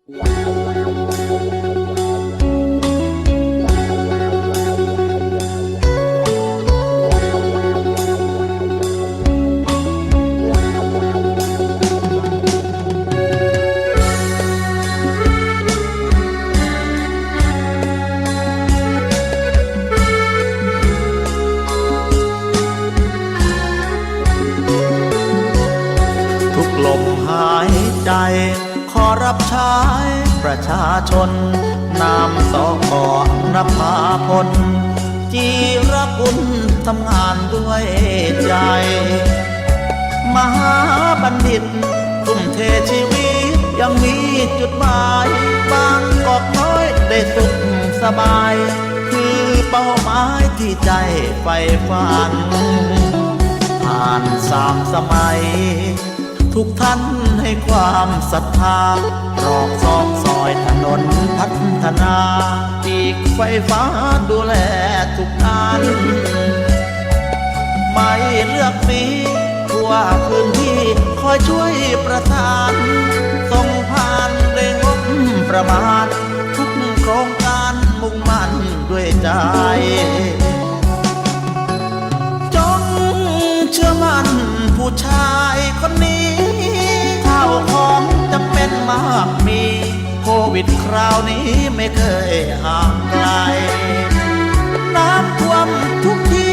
ทุกลมหายใจ อรับใช้ประชาชน นามสอกอนภาพลจีรกุลทำงานด้วยใจ มหาบัณฑิตทุ่มเทชีวิตยังมีจุดหมายบางกอกน้อยได้สุขสบาย คือเป้าหมายที่ใจใฝ่ฝัน ผ่านสามสมัย ทุกท่านให้ความศรัทธารอกซอกซอยถนนพัฒนาอีกไฟฟ้าดูแลทุกด้าน ไม่เลือกสีทั่วพื้นที่คอยช่วยประทานส่งผ่านด้วยงบประมาณ ทุกโครงการมุ่งมั่นด้วยใจจงเชื่อมั่นผู้ชายคนนี้ วิดคราวนี้ไม่เคยห่างไกล น้ำท่วมทุกที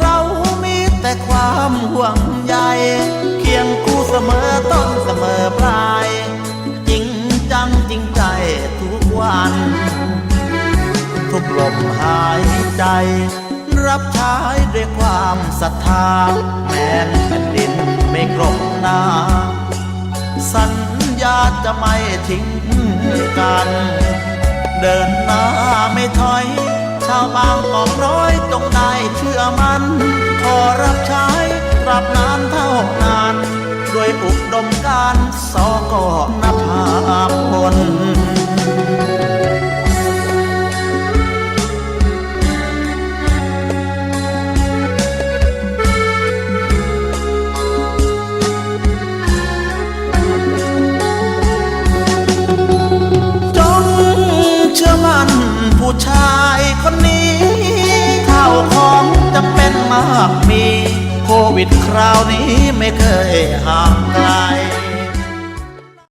เรามีแต่ความห่วงใยเคียงคู่เสมอต้นเสมอปลาย จริงจังจริงใจทุกวัน ทุกลมหายใจ รับใช้ด้วยความศรัทธา แม้นแผ่นดินไม่กรบหน้าสัญ ญาจะไม่ทิ้งกัน เดินหน้าไม่ถอย ชาวบางกอกน้อยจงได้เชื่อมัน ขอรับใช้รับนานเท่านาน ด้วยอุดมการณ์สกน ชายคนนี้ข้าวของจำเป็นมากมี โควิดคราวนี้ไม่เคยห่างไกล